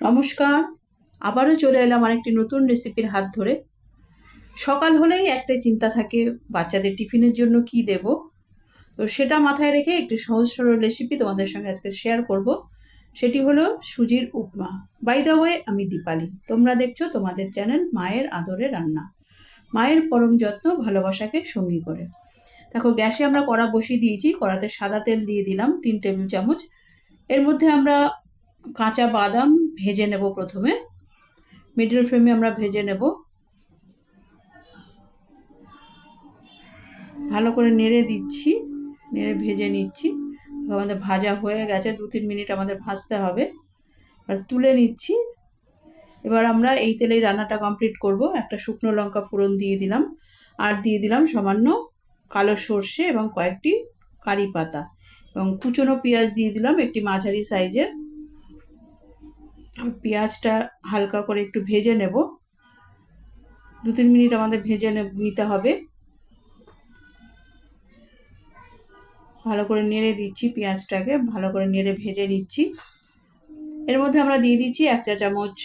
নমস্কার, আবারও চলে এলাম আরেকটি নতুন রেসিপির হাত ধরে। সকাল হলেই একটাই চিন্তা থাকে, বাচ্চাদের টিফিনের জন্য কি দেব? তো সেটা মাথায় রেখে একটি সহজ সরল রেসিপি তোমাদের সঙ্গে আজকে শেয়ার করব। সেটি হলো সুজির উপমা। বাই দ্য ওয়ে আমি দীপালি। তোমরা দেখছ তোমাদের চ্যানেল মায়ের আদরে রান্না। মায়ের পরম যত্ন, ভালোবাসাকে সঙ্গী করে। দেখো, গ্যাসে আমরা কড়া বসিয়ে দিয়েছি। কড়াতে সাদা তেল দিয়ে দিলাম, তিন টেবিল চামচ। এর মধ্যে আমরা কাঁচা বাদাম ভেজে নেব প্রথমে। মিডল ফ্লেমে আমরা ভেজে নেব। ভালো করে নেড়ে দিচ্ছি, নেড়ে ভেজে নিচ্ছি। আমাদের ভাজা হয়ে গেছে দু তিন মিনিট আমাদের ভাজতে হবে। আর তুলে নিচ্ছি। এবার আমরা এই তেলেই রান্নাটা কমপ্লিট করব। একটা শুকনো লঙ্কা ফোড়ন দিয়ে দিলাম। আর দিয়ে দিলাম সামান্য কালো সর্ষে এবং কয়েকটি কারি পাতা। এবং কুচনো পেঁয়াজ দিয়ে দিলাম একটি মাঝারি সাইজের পেঁয়াজটা হালকা করে একটু ভেজে নেব। দু তিন মিনিট আমাদের ভেজে নিতে হবে। ভালো করে নেড়ে দিচ্ছি পেঁয়াজটাকে, ভালো করে নেড়ে ভেজে নিচ্ছি। এর মধ্যে আমরা দিয়ে দিচ্ছি এক চা চামচ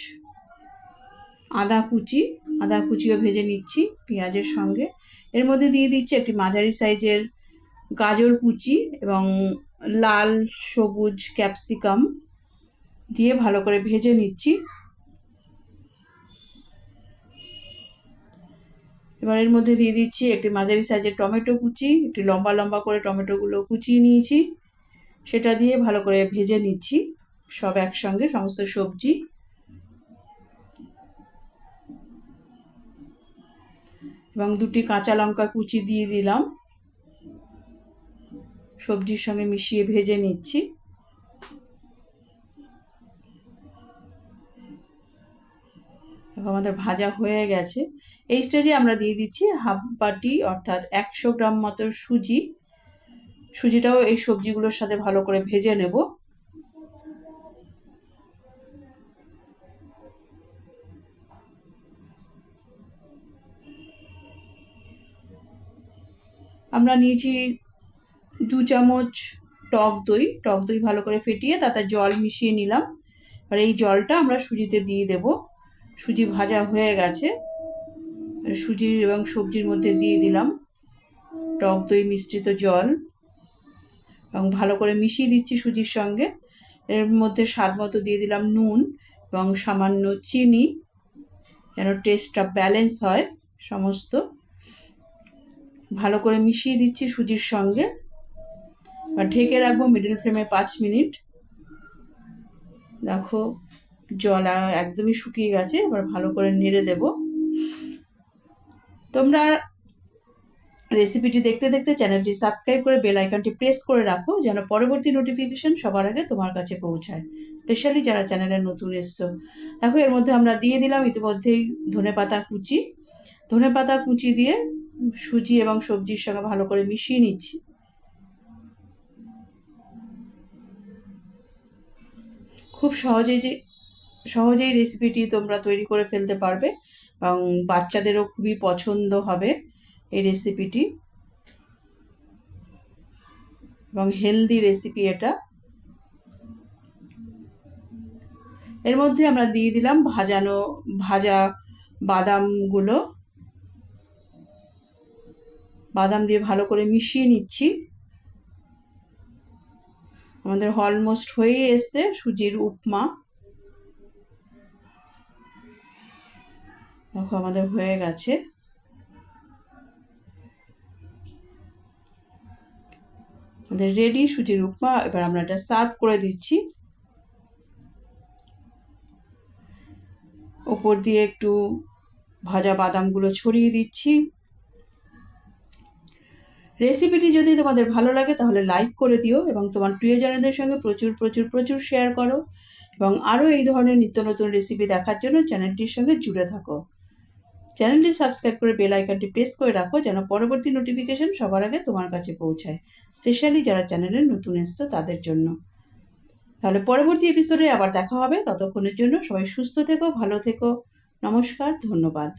আদা কুচি, আদা কুচিও ভেজে নিচ্ছি পেঁয়াজের সঙ্গে। এর মধ্যে দিয়ে দিচ্ছি একটি মাঝারি সাইজের গাজর কুচি এবং লাল, সবুজ ক্যাপসিকাম। দিয়ে ভালো করে ভেজে নিচ্ছি। এবার এর মধ্যে দিয়ে দিচ্ছি একটি মাঝারি সাইজের টমেটো কুচি, একটি লম্বা লম্বা করে টমেটোগুলো কুচিয়ে নিয়েছি। সেটা দিয়ে ভালো করে ভেজে নিচ্ছি, সব একসঙ্গে সমস্ত সবজি। এবং দুটি কাঁচা লঙ্কা কুচি দিয়ে দিলাম। সবজির সঙ্গে মিশিয়ে ভেজে নিচ্ছি। আমাদের ভাজা হয়ে গেছে। এই স্টেজে আমরা দিয়ে দিচ্ছি হাফ বাটি অর্থাৎ একশো গ্রাম মতো সুজি। সুজিটাও এই সবজিগুলোর সাথে ভালো করে ভেজে নেব। আমরা নিয়েছি দু চামচ টক দই। টক দই ভালো করে ফেটিয়ে তাতে জল মিশিয়ে নিলাম। আর এই জলটা আমরা সুজিতে দিয়ে দেবো। সুজি ভাজা হয়ে গেছে। সুজির এবং সবজির মধ্যে দিয়ে দিলাম টক দই মিশ্রিত জল। এবং ভালো করে মিশিয়ে দিচ্ছি সুজির সঙ্গে। এর মধ্যে স্বাদ মতো দিয়ে দিলাম নুন এবং সামান্য চিনি। যেন টেস্টটা ব্যালেন্স হয় সমস্ত। ভালো করে মিশিয়ে দিচ্ছি সুজির সঙ্গে। ঢেকে রাখব মিডিল ফ্লেমে পাঁচ মিনিট। দেখো জল একদমই শুকিয়ে গেছে, এবার ভালো করে নেড়ে দেব। তোমরা রেসিপিটি দেখতে দেখতে চ্যানেলটি সাবস্ক্রাইব করে বেল আইকনটি প্রেস করে রাখো, যেন পরবর্তী নোটিফিকেশন সবার আগে তোমার কাছে পৌঁছায়। স্পেশালি যারা চ্যানেলে নতুন এসছো। দেখো, এর মধ্যে আমরা দিয়ে দিলাম ইতিমধ্যেই ধনে পাতা কুচি। ধনে পাতা কুচি দিয়ে সুজি এবং সবজির সঙ্গে ভালো করে মিশিয়ে নিচ্ছি। খুব সহজেই যে সহজেই রেসিপিটি তোমরা তৈরি করে ফেলতে পারবে এবং বাচ্চাদেরও খুবই পছন্দ হবে এই রেসিপিটি এবং হেলদি রেসিপি এটা। এর মধ্যে আমরা দিয়ে দিলাম ভাজানো, ভাজা বাদামগুলো। বাদাম দিয়ে ভালো করে মিশিয়ে নিচ্ছি। আমাদের অলমোস্ট হয়ে এসছে সুজির উপমা। দেখো আমাদের হয়ে গেছে। আমাদের রেডি সুজির উপমা এবার আমরা এটা সার্ভ করে দিচ্ছি। ওপর দিয়ে একটু ভাজা বাদামগুলো ছড়িয়ে দিচ্ছি। রেসিপিটি যদি তোমাদের ভালো লাগে তাহলে লাইক করে দিও এবং তোমার প্রিয়জনদের সঙ্গে প্রচুর প্রচুর প্রচুর শেয়ার করো। এবং আরও এই ধরনের নিত্য নতুন রেসিপি দেখার জন্য চ্যানেলটির সঙ্গে জুড়ে থাকো। চ্যানেলটি সাবস্ক্রাইব করে বেল আইকনটি প্রেস করে রাখো যেন পরবর্তী নোটিফিকেশন সবার আগে তোমার কাছে পৌঁছায় স্পেশালি যারা চ্যানেলে নতুন এসছো তাদের জন্য। তাহলে পরবর্তী এপিসোডে আবার দেখা হবে। ততক্ষণের জন্য সবাই সুস্থ থেকো, ভালো থেকো। নমস্কার, ধন্যবাদ।